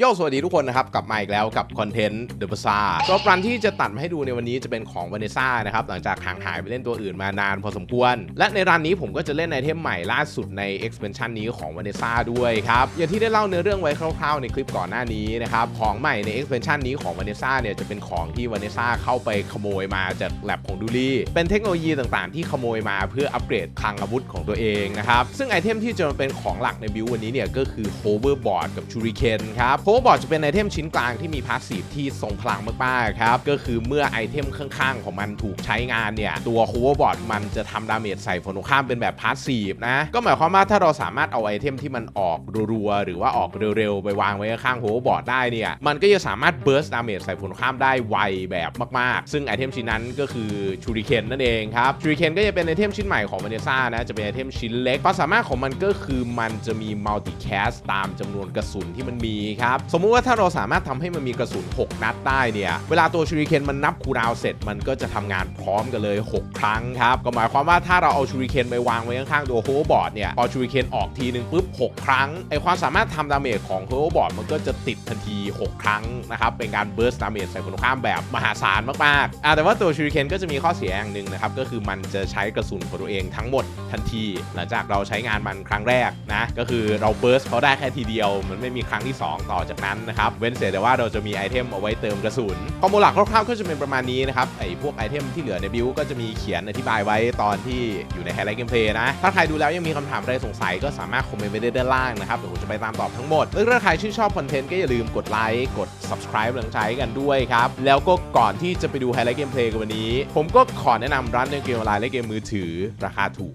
โยสวัสดีทุกคนนะครับ กลับมาอีกแล้วกับคอนเทนต์เดอะ a ซาตัวรันที่จะตัดมาให้ดูในวันนี้จะเป็นของวานิซ่านะครับ หลังจากห่างหายไปเล่นตัวอื่นมานานพอสมควร และในรันนี้ผมก็จะเล่นไอเทมใหม่ล่าสุดใน expansion นี้ของวานิซ่าด้วยครับ อย่างที่ได้เล่าเนื้อเรื่องไว้คร่าวๆ ในคลิปก่อนหน้านี้นะครับ ของใหม่ใน expansion นี้ของวานิซ่าเนี่ยจะเป็นของที่วานิซ่าเข้าไปขโมยมาจากแลบของดูลี่เป็นเทคโนโลยีต่างๆ ที่ขโมยมาเพื่ออัปเกรดคลังอาวุธของตัวเองนะครับซึ่งไอเทมที่จะมาเป็นของหลักในบิววันนี้เนี่ยก็คือ hoverboard กับ shuriken ครับ hoverboard จะเป็นไอเทมชิ้นกลางที่มีพาสซีฟที่ทรงพลังมากๆครับก็คือเมื่อไอเทมข้างๆ ของมันถูกใช้งานเนี่ย ตัว hoverboard มันจะทำดาเมจใส่ฝั่งตรงข้ามเป็นแบบพาสซีฟนะ ก็หมายความว่าถ้าเราสามารถเอาไอเทมที่มันออกรัวๆ หรือว่าออกเร็วๆ ไปวางไว้ข้าง hoverboard ได้เนี่ย มันก็จะสามารถ burst damage ใส่ฝั่งตรงข้ามได้ไวแบบมากๆ ซึ่งไอเทมชิ้นนั้นก็คือชูริเคนนั่นเองครับชูริเคนก็จะเป็นไอเทมชิ้นใหม่ของ v a n e s s a นะจะเป็นไอเทมชิ้นเล็กความสามารถของมันก็คือมันจะมี multi cast ตามจำนวนกระสุนที่มันมีครับสมมุติว่าถ้าเราสามารถทำให้มันมีกระสุน 6 นัดได้เนี่ย เวลาตัวชูริเคนมันนับคูดาวเสร็จ มันก็จะทำงานพร้อมกันเลย 6 ครั้งครับ ก็หมายความว่าถ้าเราเอาชูริเคนไปวางไว้ข้างๆตัวโฮเวอร์บอร์ดเนี่ย พอชูริเคนออกทีหนึ่งปุ๊บ 6 ครั้ง ไอความสามารถทำดาเมจของโฮเวอร์บอร์ดมันก็จะติดทันที 6 ครั้งนะครับ เป็นการเบิร์สดาเมจใส่คนข้ามแบบมหาศาลมากๆอ่าแต่ว่าตัวชูริเคนก็จะมีข้อเสียอย่างหนึ่งนะครับ ก็คือมันจะใช้กระสุนของตัวเองทั้งหมดทันที หลังจากเราใช้งานมันครั้งแรกนะ ก็คือเราเบิร์สเขาได้แค่ทีเดียว มันไม่มีครั้งที่ 2 ต่อจากนั้นนะครับ เว้นเสียแต่ว่าเราจะมีไอเทมเอาไว้เติมกระสุนข้อมูลหลักคร่าวๆก็จะเป็นประมาณนี้นะครับไอพวกไอเทมที่เหลือในบิวก็จะมีเขียนอธิบายไว้ตอนที่อยู่ในไฮไลท์เกมเพลย์นะ ถ้าใครดูแล้วยังมีคำถามอะไรสงสัยก็สามารถคอมเมนต์ไว้ได้ด้านล่างนะครับเดี๋ยวผมจะไปตามตอบทั้งหมดแล้วถ้าใครชื่นชอบคอนเทนต์ก็อย่าลืมกดไลค์กด subscribe หลังใช้กันด้วยครับแล้วก็ก่อนที่จะไปดูไฮไลท์เกมเพลย์กันวันนี้ ผมก็ขอแนะนำร้านเล่นเกมออนไลน์และเกมมือถือราคาถูก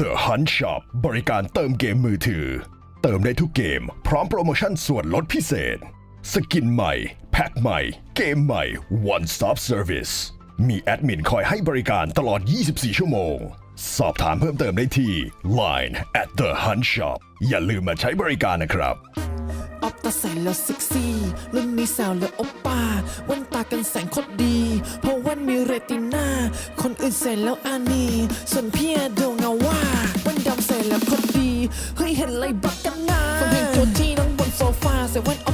The Hunt Shop บริการเติมเกมมือถือ เติมได้ทุกเกม พร้อมโปรโมชั่นส่วนลดพิเศษ สกินใหม่ แพ็คใหม่ เกมใหม่ One Stop Service มีแอดมินคอยให้บริการตลอด 24 ชั่วโมง สอบถามเพิ่มเติมได้ที่ Line at the Hunt Shop อย่าลืมมาใช้บริการนะครับ ออฟตาใส่แล้วเซ็กซี่รุ่นนี้สาวแล้วโอปป้าแว่นตากันแสงโคตรดี เพราะแว่นมีเรติน คนอื่นใส่แล้วอานีส่วนพี่โดงเอาว่าวันดำใส่แล้วพอดี เฮ้ยเห็นไรบักกันนะฟังเพลงโจที่นั่งบนโซฟาใส่แว่นออก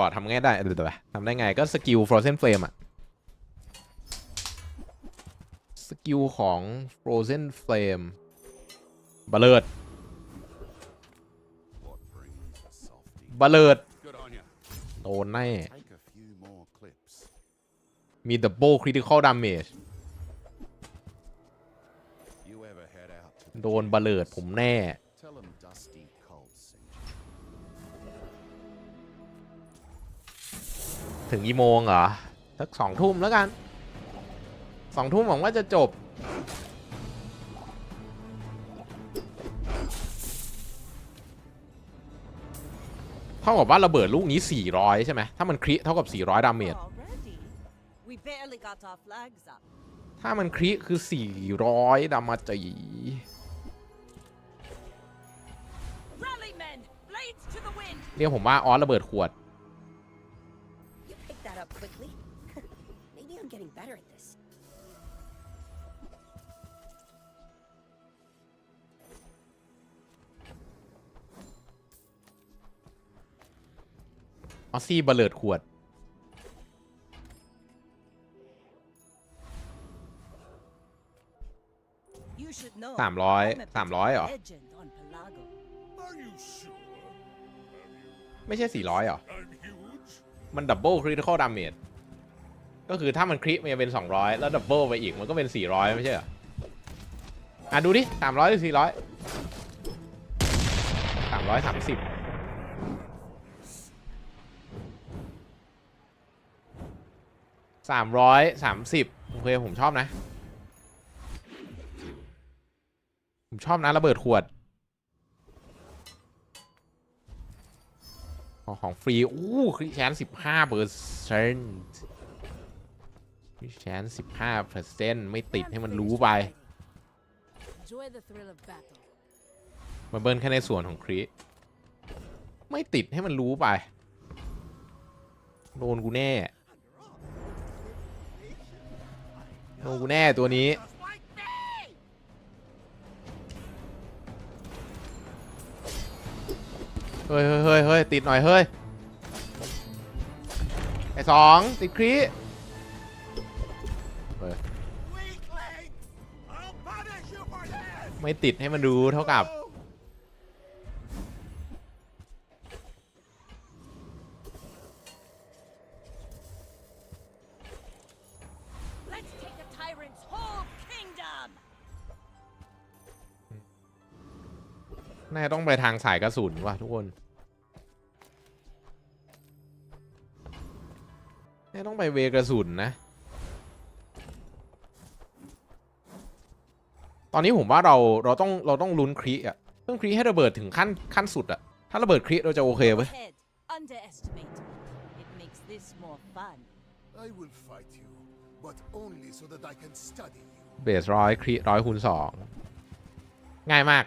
บอดทำง่ายได้เดี๋ยวทำได้ไงก็สกิล Frozen Flame อะสกิลของ Frozen Flame บเลิดบเลิดโดนแน่มี Double Critical Damage โดนบเลิดผมแน่ ถึงกี่โมงเหรอ สักสองทุ่มแล้วกัน สองทุ่มหวังว่าจะจบ เท่ากับว่าระเบิดลูกนี้ 400 ใช่ไหม ถ้ามันคริเท่ากับ 400 ดาเมจ Already? We barely got our flags up. ถ้ามันคริคือ 400 ดามาจี Rally, men! Blades to the wind! เรียกผมว่าออสระเบิดขวด You picked that up quickly. Maybe I'm getting better at this. ออสซี่บลเลิดขวด You should know. สามร้อย I'm a สามร้อยเหรอ legend on Pelago. Are you sure? ไม่ใช่400เหรอ I'm huge. มันดับเบิลคริ t ิคอลดาเมจก็คือถ้ามันคริมันจะเป็น 200 แล้วดับเบิลไปอีกมันก็เป็น 400 ไม่ใช่เหรอ อะ ดูดิ 300 หรือ 400 330 330โอเค ผมชอบนะ ผมชอบนะ ระเบิดขวด ของของฟรี อู้คริแชนสิบห้าเปอร์เซ็นต์คริแชนสิบห้าเปอร์เซ็นต์ไม่ติดให้มันรู้ไป Enjoy the thrill of battle. มาเบิร์นแค่ในส่วนของคริไม่ติดให้มันรู้ไป โดนกูแน่ โดนกูแน่ตัวนี้ เฮ้ยเฮ้ยเฮ้ยเฮ้ยติดหน่อยเฮ้ยไอ้สองติดครีไม่ติดให้มันรู้เท่ากับ น่าจะต้องไปทางสายกระสุนว่ะทุกคนน่าจะต้องไปเวกระสุนนะ ตอนนี้ผมว่าเราเราต้องเราต้องลุ้นครีอะต้องครีให้ระเบิดถึงขั้นขั้นสุดอะถ้าระเบิดครีเราจะโอเคเว้ย Head, underestimate. It makes this more fun. I will fight you, but only so that I can study you. เบสร้อยครีร้อยคูณสองง่ายมาก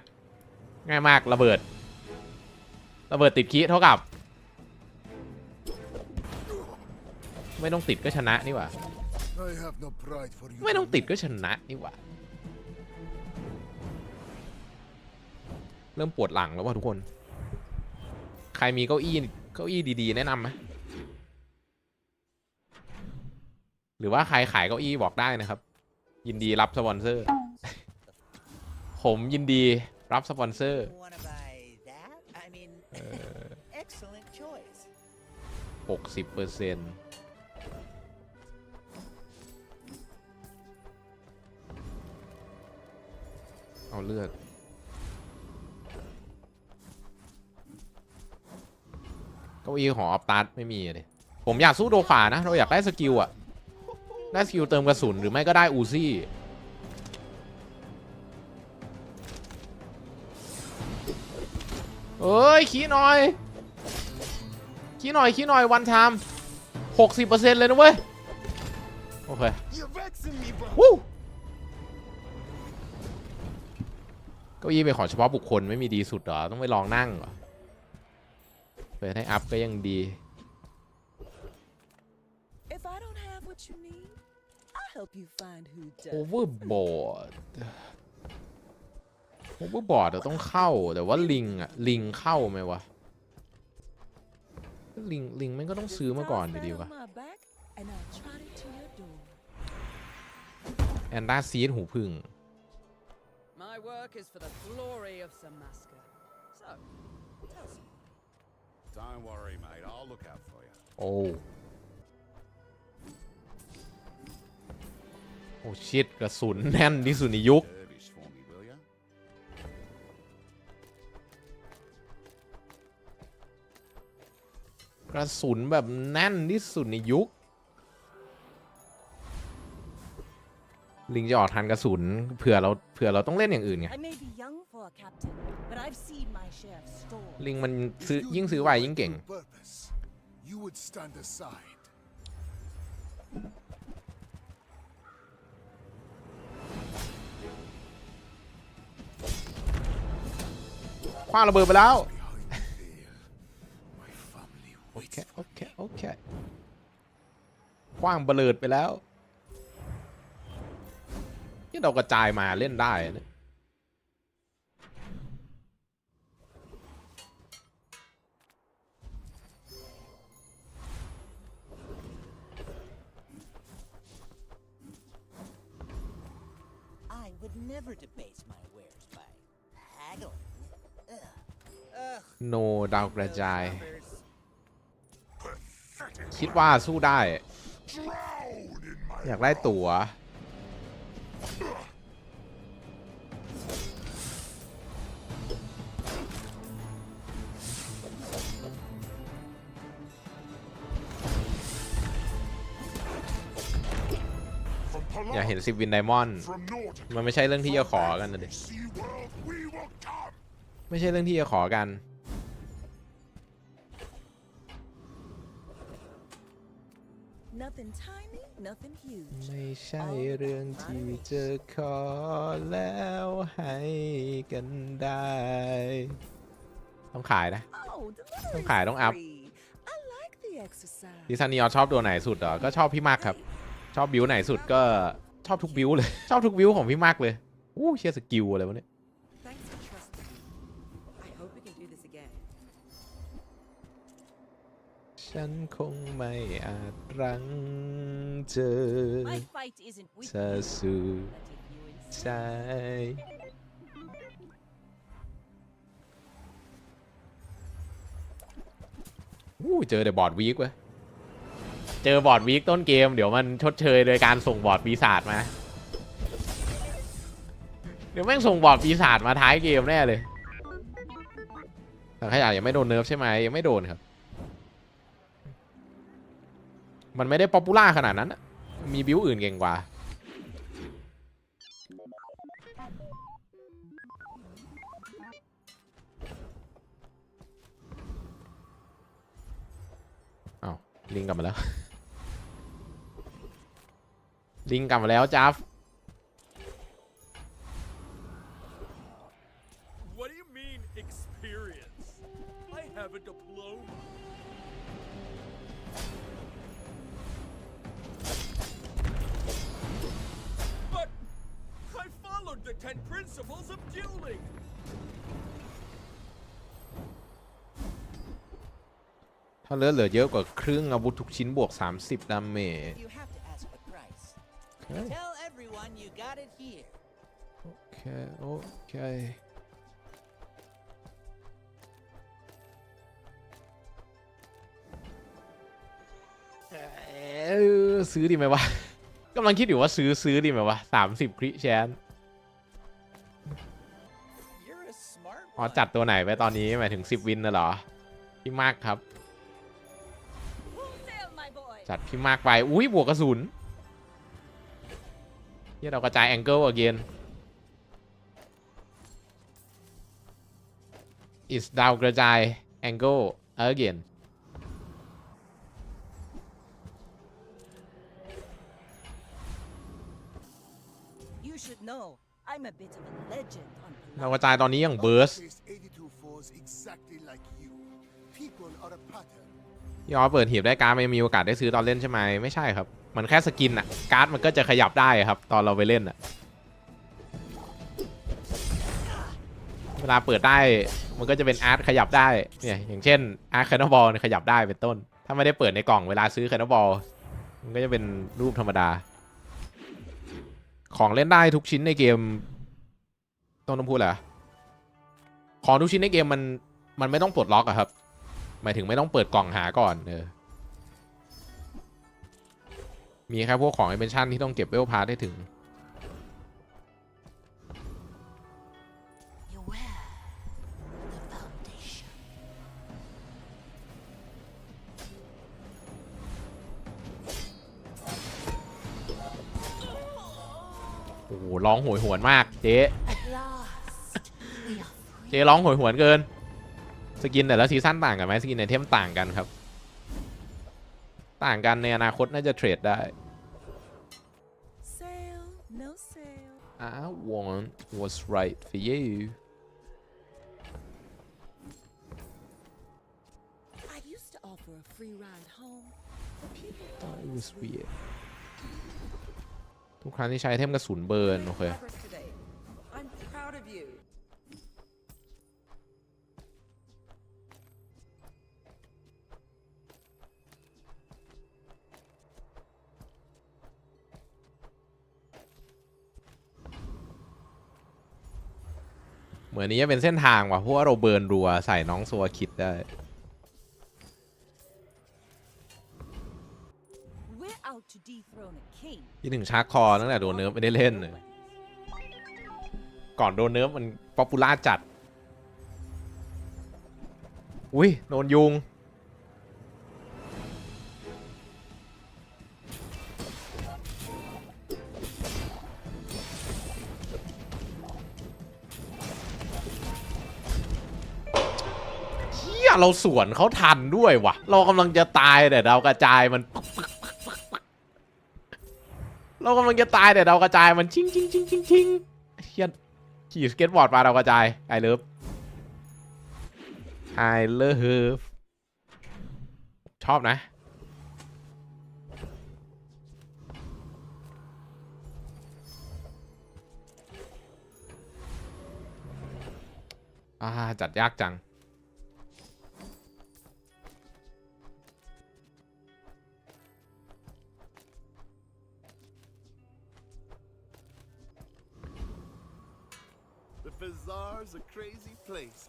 ง่ายมากระเบิด ระเบิดติดคีเท่ากับ ไม่ต้องติดก็ชนะนี่หว่า no ไม่ต้องติดก็ชนะนี่หว่า เริ่มปวดหลังแล้วว่ะทุกคน ใครมีเก้าอี้เก้าอี้ดีๆ แนะนำไหมหรือว่าใครขายเก้าอี้บอกได้นะครับ ยินดีรับสปอนเซอร์ ผมยินดี รับสปอนเซอร์ Want to buy that? I mean, excellent choice. 60เปอร์เซ็นต์เอาเลือดเก้าอี้ของออฟตัสไม่มีเลยผมอยากสู้โดขวานะ เราอยากได้สกิลอะได้สกิลเติมกระสุนหรือไม่ก็ได้อูซี่ เอ้ย ขี้หน่อย ขี้หน่อย ขี้หน่อย วันไทม์หกสิบเปอร์เซ็นต์เลยนะเว้ย โอเค You're vexing me, bro. วู้เก้าอี้เป็นของเฉพาะบุคคลไม่มีดีสุดเหรอ ต้องไปลองนั่งเหรอเปิดให้อัพก็ยังดี If โอเวอร์บอร์ดโอเวอร์บอร์ดต้องเข้าแต่ว่าลิงอะลิงเข้าไหมวะ ลิงลิงมันก็ต้องซื้อมาก่อนอยู่ดีวะ My back, and I'll trot it to your door. แอนด้าซีดหูพึ่ง My work is for the glory of Samaska. So, tell us. Don't worry, mate. I'll look out for you. โอ้โอ้ชิดกระสุนแน่นที่สุดในยุค กระสุนแบบแน่นที่สุดในยุค ลิงจะออกทันกระสุนเผื่อเราเผื่อเราต้องเล่นอย่างอื่นไง I may be young for a captain, but I've seen my share of storms. ลิงมันซื้อ If you ยิ่งซื้อไวยิ่งเก่ง knew Purpose, you would stand aside. คว้างระเบิดไปแล้ว Behind the veil, my family โอ waits เค โอเค โอเค ค ว้างเบลิดไปแล้วนี่เรากระจายมาเล่นได้นะ I would never debase my wares by haggling. Ugh. Ugh. โนดาวกระจาย numbers. คิดว่าสู้ได้ อยากได้ตั๋ว อยากเห็นซิวินไดมอนด์มันไม่ใช่เรื่องที่จะขอกันนะเด็ sea world, we will come. ไม่ใช่เรื่องที่จะขอกัน ไม่ใช่เรื่องที่จะขอแล้วให้กันได้ ต้องขายนะ Oh, delivery Không phải, don't áp. free. I like the exercise. ดิซันนีออชอบตัวไหนสุดเหรอ ก็ชอบพี่มากครับ ชอบบิวไหนสุดก็ชอบทุกบิวเลย ชอบทุกบิวของพี่มากเลย อู้เชียสกิลอะไรวะเนี่ย ฉันคงไม่อาจรั้งเจอ My fight isn't with เธอ you, สู่ but if you insist. ใจ อู้เจอแต่บอร์ดวีกเว้ย เจอบอร์ดวีคต้นเกม เดี๋ยวมันชดเชยโดยการส่งบอร์ดปีศาจมา เดี๋ยวแม่งส่งบอร์ดปีศาจมาท้ายเกมแน่เลยแต่ขยะยังไม่โดนเนิร์ฟใช่ไหมยังไม่โดนครับ มันไม่ได้ป๊อปปูล่าขนาดนั้น มีบิวอื่นเก่งกว่าอ้าลิงกลับมาแล้ว ลิงกลับมาแล้วจ้า ถ้าเลือดเหลือเยอะกว่าครึ่งอาวุธทุกชิ้นบวก 30ดาเมจ You have to ask the price. Okay. Tell everyone you got it here. โอเค โอเค เอ้ยซื้อดีไหมวะ กำลังคิดอยู่ว่าซื้อซื้อดีไหมวะ30คริแชน You're a smart อ๋อ one. จัดตัวไหนไปตอนนี้หมายถึง 10 วินน่ะเหรอพี่มากครับ จัดพี่มากไป อุ้ยบวกกระสุนเฮียเรากระจายแองเกิล again is ดาวกระจายแองเกิล again You should know, I'm a bit of a legend on ดาว Palawan. กระจายตอนนี้อย่างเบิร์ส ยอเปิดหีบได้การ์ดไม่มีโอกาสได้ซื้อตอนเล่นใช่ไหมไม่ใช่ครับ มันแค่สกินอะการ์ดมันก็จะขยับได้ครับ ตอนเราไปเล่นอะเวลาเปิดได้มันก็จะเป็นอาร์ตขยับได้เนี่ยอย่างเช่นอาร์ตแคนบอลขยับได้เป็นต้น ถ้าไม่ได้เปิดในกล่องเวลาซื้อแคนบอลมันก็จะเป็นรูปธรรมดา ของเล่นได้ทุกชิ้นในเกมต้องต้องพูดเหรอของทุกชิ้นในเกมมันมันไม่ต้องปลดล็อกอะครับ หมายถึงไม่ต้องเปิดกล่องหาก่อนเออมีแค่พวกของ i อเ e นชั่นที่ต้องเก็บเวลพาร์ทให้ถึง Beware the foundation. โอ้โหร้องโหยหวนมากเจ๊ At last, we are เจ๊ร้องโหยหวนเกิน สกินแต่ละซีซั่นต่างกันไหมสกินในเทมต่างกันครับ ต่างกันในอนาคตน่าจะเทรดได้ Sail, no sail. I want what's right for you I used to offer a free ride home, but people Thought thought it it was was weird ทุกครั้งที่ใช้เทมกระสุนเบิร์น โอเค เหมือนนี้จะเป็นเส้นทางว่ะเพราะว่าเราเบิร์นรัวใส่น้องโซวาคิดได้ We're out to dethrone a king. ที่ถึงชาร์จคอตั้งแต่โดนเนิร์ฟไม่ได้เล่นเลยก่อนโดนเนิร์ฟมันป๊อปปูล่าจัด อุ้ยโดนยุง เฮียเราสวนเขาทันด้วยวะเรากำลังจะตายแต่ดาวกระจายมัน เรากำลังจะตายแต่ดาวกระจายมันชิงชิงชิงชิงชิงเฮียขี่สเก็ตบอร์ดมาดาวกระจายไอเลิฟไอเลิฟชอบนะอ่าจัดยากจัง bazaar's a crazy place.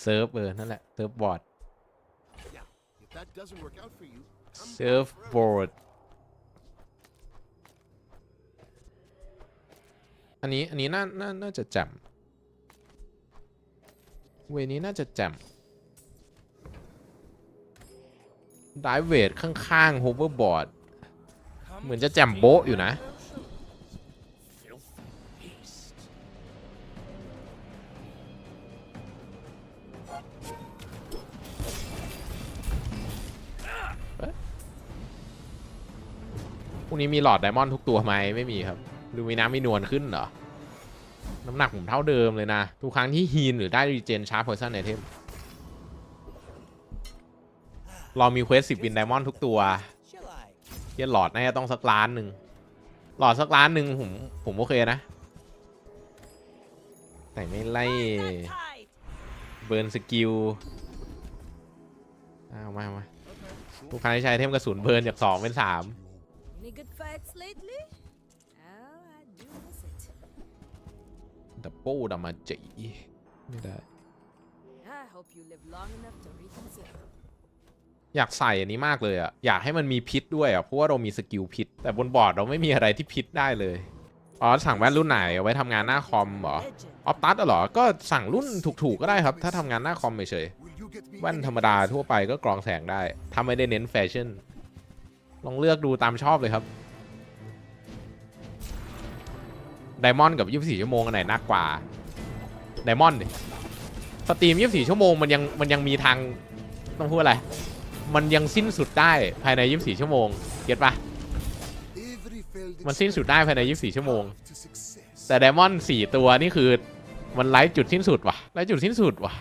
เซิร์ฟเออนั่นแหละเซิร์ฟบอร์ด Yeah, if that doesn't work out for you, I'm เซิร์ฟบอร์ด อันนี้ อันนี้น่า น่า น่าจะแจ่มเวนี้น่าจะแจ่มไดเวทข้างๆโฮเวอร์บอร์ด เหมือนจะแจ่มโบ๊ะอยู่นะพ นี้มีหลอดไดมอนด์ทุกตัวไหมไม่มีครับดูมีน้ำมีนวลขึ้นเหรอ น้ำหนักผมเท่าเดิมเลยนะ ทุกครั้งที่ฮีนหรือได้รีเจนชาร์ปเพอร์ซันไอเทมเรามีเควสสิบวินไดมอนด์ทุกตัวเฮียหลอดน่าจะต้องสักล้านหนึ่งหลอดสักล้านหนึ่งผมผมโอเคนะ แต่ไม่ไล่เบิร์นสกิลเอามามาทุกครั้งที่ใช้เทมกระสุนเบิร์นจากสองเป็นสาม Any good fights lately? Oh, I do miss it. ดับเบิลดามาจีไม่ได้ I hope you live long enough to reconsider. อยากใส่อันนี้มากเลยอะอยากให้มันมีพิษด้วยอะเพราะว่าเรามีสกิลพิษ แต่บนบอร์ดเราไม่มีอะไรที่พิษได้เลย อ๋อ สั่งแว่นรุ่นไหนเอาไว้ทำงานหน้าคอมเหรอ Legend. ออฟตัสเหรอ ก็สั่งรุ่นถูกๆก็ได้ครับ ถ้าทำงานหน้าคอมเฉย Will you get me ๆแว่น any ธรรมดาทั่วไปก็กรองแสงได้ ถ้าไม่ได้เน้นแฟชั่น ลองเลือกดูตามชอบเลยครับไดมอนด์กับ 24 ชั่วโมงอันไหนนักกว่าไดมอนด์ดิสตรีม 24 ชั่วโมงมันยังมันยังมีทางต้องพูดอะไร มันยังสิ้นสุดได้ภายใน 24 ชั่วโมงเก็ตปะมันสิ้นสุดได้ภายใน 24 ชั่วโมง แต่ไดมอนด์สี่ตัวนี่คือมันไร้จุดสิ้นสุดว่ะไร้จุดสิ้นสุดว่ะ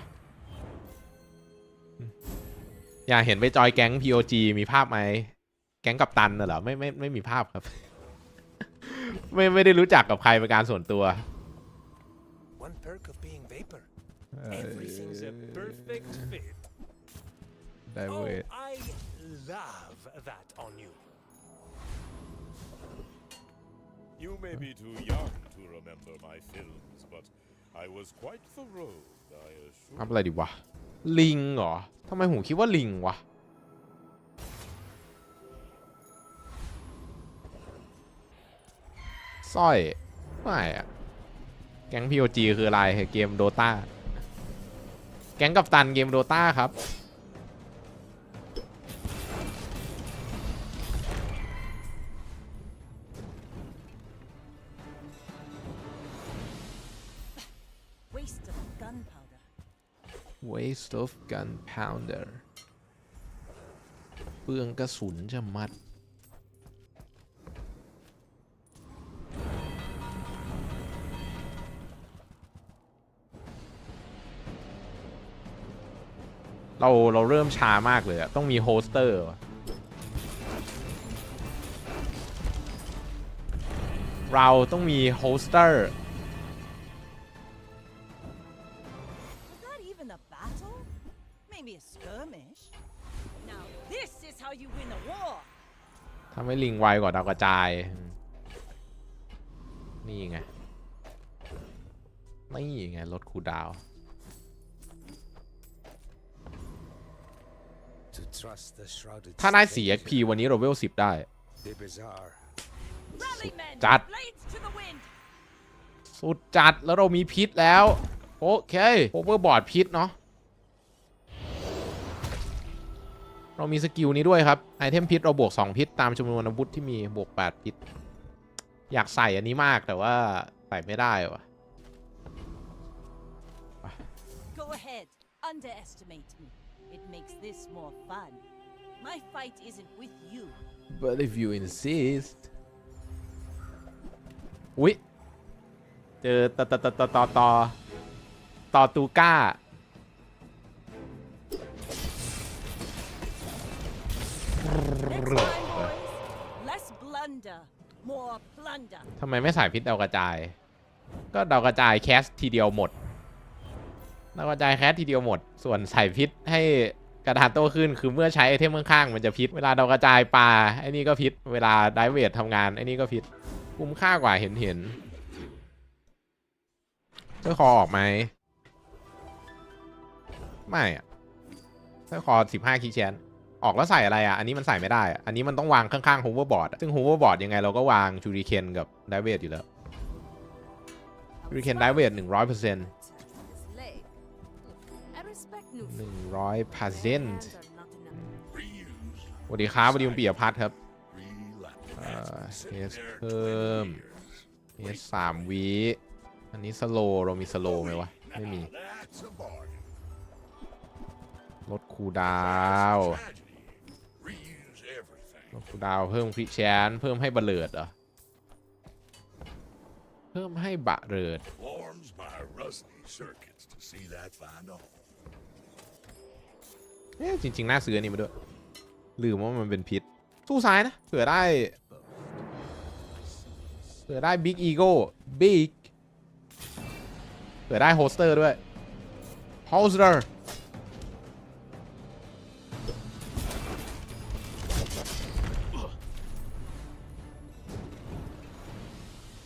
อยากเห็นไปจอยแก๊ง POG มีภาพไหม แก๊งกับตันน่ะเหรอไม่ไม่ไม่มีภาพครับ ไม่ไม่ได้รู้จักกับใครเป็นการส่วนตัว One perk of being vapor. Everything's a perfect fit. ได้ Oh, เว้ย I love that on you. You may be too young to remember my films, but I was quite the rogue, I ภาพ assure อะไรดีวะ ลิงเหรอทำไมผมคิดว่าลิงวะ สร้อยไม่อะแก๊ง POG คืออะไรเกมโดตาแก๊งกับตันเกมโดตาครับ Waste of gunpowder. waste of gunpowder เปลืองกระสุนจะมัด เราเราเริ่มช้ามากเลยอะต้องมีโฮสเตอร์ว่ะเราต้องมีโฮสเตอร์ Was that even a battle? Maybe a skirmish. Now this is how you win a war. ทำให้ลิงไวกว่าดาวกระจาย นี่ไง นี่ไงลดคูลดาว ถ้าได้ 4XP วันนี้เราเวล10ได้ The bizarre. Rally men. Dad. Blades to the wind. สุดจัดแล้วเรามีพิษแล้ว โอเคโอเวอร์บอร์ดพิษเนาะเรามีสกิลนี้ด้วยครับ ไอเทมพิษเราบวก 2 พิษตามจำนวนอาวุธที่มีบวก 8 พิษ อยากใส่อันนี้มากแต่ว่า ใส่ไม่ได้วะ Go ahead. Underestimate me. It makes this more fun. My fight isn't with you. but if you insist อุ๊ยเจอต่อต่อต่อต่อต่อต่อต่อตูก้า Next time, boys. Less blunder, more plunder. ทำไมไม่ใส่พิษดาวกระจาย ก็ดาวกระจายแคสทีเดียวหมดดาวกระจายแคสทีเดียวหมด ส่วนใส่พิษให้ กระดานโตขึ้นคือเมื่อใช้ไอเทมข้างๆมันจะพิษ เวลาดาวกระจายปลาไอ้นี่ก็พิษ เวลาไดเวททำงานไอ้นี่ก็พิษคุ้มค่ากว่าเห็นเห็นเจ้าคอออกไหมไม่อะเจ้าคอสิบห้าคีย์แชนออกแล้วใส่อะไรอะ อันนี้มันใส่ไม่ได้อะอันนี้มันต้องวางข้างๆ hoverboard อะซึ่ง hoverboard ยังไงเราก็วางชูริเคนกับไดเวทอยู่แล้วชูริเคนไดเวทหนึ่งร้อยเปอร์เซ็นต์ หนึ่งร้อยเปอร์เซ็นต์ hands are not enough. Reuse. สวัสดีครับสวัสดีคุณปียพัฒน์ครับ Relax. เอ่อ Sit yes there เพิ่ม years. yes สามวิอันนี้สโลเรามีสโลไหมวะ ไม่มี That's a bargain. ลดคูลดาว Tragedy. Reuse everything. ลดคูลดาวเพิ่มคริแชนเพิ่มให้บะเลิดเหรอ เพิ่มให้บะเลิด เอ๊ะจริงๆน่าซื้ออันนี้มาด้วย ลืมว่ามันเป็นพิษ สู้ซ้ายนะ เผื่อได้เผื่อได้บิ๊กอีโก้บิ๊กเผื่อได้โฮสเตอร์ด้วยโฮสเตอร์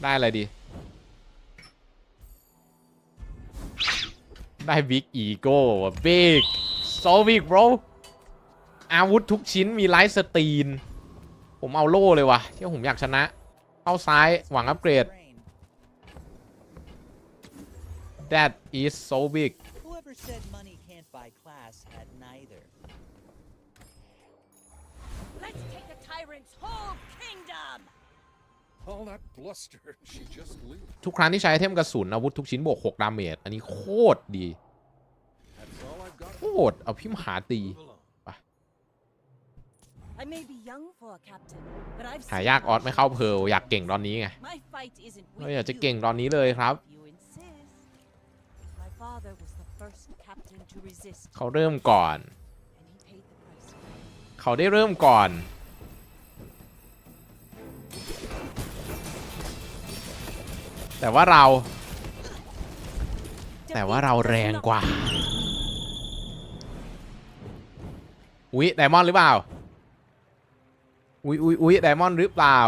ได้อะไรดี ได้บิ๊กอีโก้บิ๊ก โซวิก bro อาวุธทุกชิ้นมีไลท์สตรีน ผมเอาโล่เลยว่ะเที่ยวผมอยากชนะ เข้าซ้ายหวังอัปเกรด that is so big Whoever said money can't buy class had neither. Let's take the tyrant's whole kingdom. All that bluster, she just leaves. ทุกครั้งที่ใช้ไอเทมกระสุนอาวุธทุกชิ้นบวก 6 ดาเมจ อันนี้โคตรดี That's all I've got. โคตรเอาพิมหาตี Move along. I may be young for a captain, but I've หา seen ยากออส much. ไม่เข้าเพร์ลอยากเก่งตอนนี้ไง My fight isn't เรา with อยากจะ you, เก่งตอนนี้เลยครับ if you insist. My father was the first captain to resist, เขาเริ่มก่อน and he paid the price. เขาได้เริ่มก่อน แต่ว่าเรา แต่ว่าเราแรงกว่า อุ๊ยไดมอนด์หรือเปล่า อุ๊ยอุ๊ยอุ๊ยไดมอนด์หรือเปล่า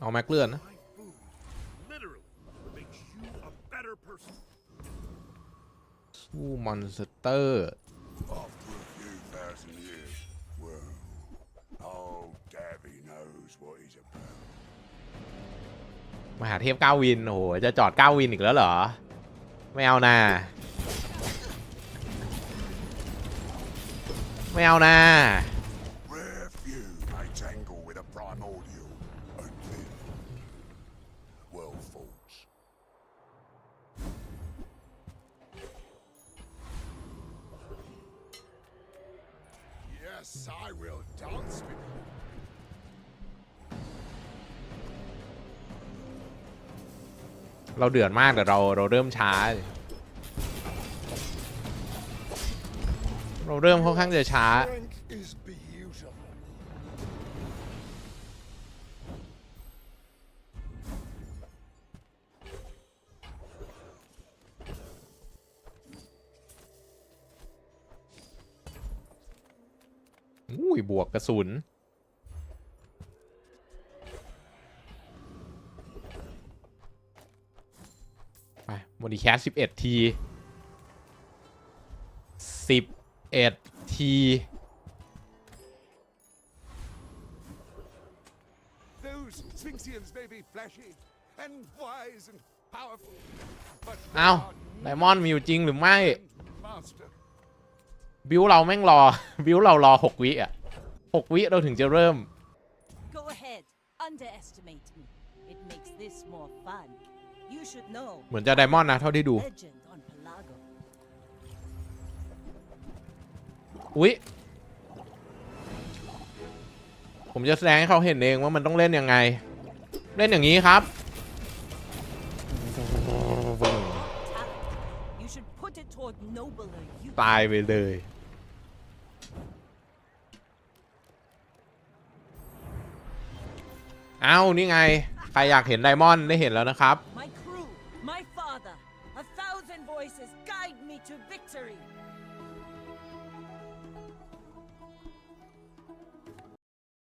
เอาแม็กเลื่อนนะสู้มอนสเตอร์ มหาเทพก้าวินโอ้โหจะจอดก้าววินอีกแล้วเหรอ ไม่เอานาไม่เอานา เราเดือดมากแต่เราเราเริ่มช้า เราเริ่มค่อนข้างจะช้า อุ้ยบวกกระสุน มดิแคสสิบเอ็ดทีสิบเอ็ดที Those Sphinxians may be flashy and wise and powerful, but เอ้าไดมอนด์มีอยู่จริงหรือไม่ master. บิวเราแม่งรอ บิวเรารอหกวิอะหกวิเราถึงจะเริ่ม Go ahead, underestimate me. It makes this more fun. You should know. เหมือนจะไดมอนด์นะเท่าที่ดู Legend on Pelago. อุ๊ย ผมจะแสดงให้เขาเห็นเองว่ามันต้องเล่นยังไง เล่นอย่างนี้ครับ You should put it toward nobler use. ตายไปเลยเอ้านี่ไง ใครอยากเห็นไดมอนด์ได้เห็นแล้วนะครับ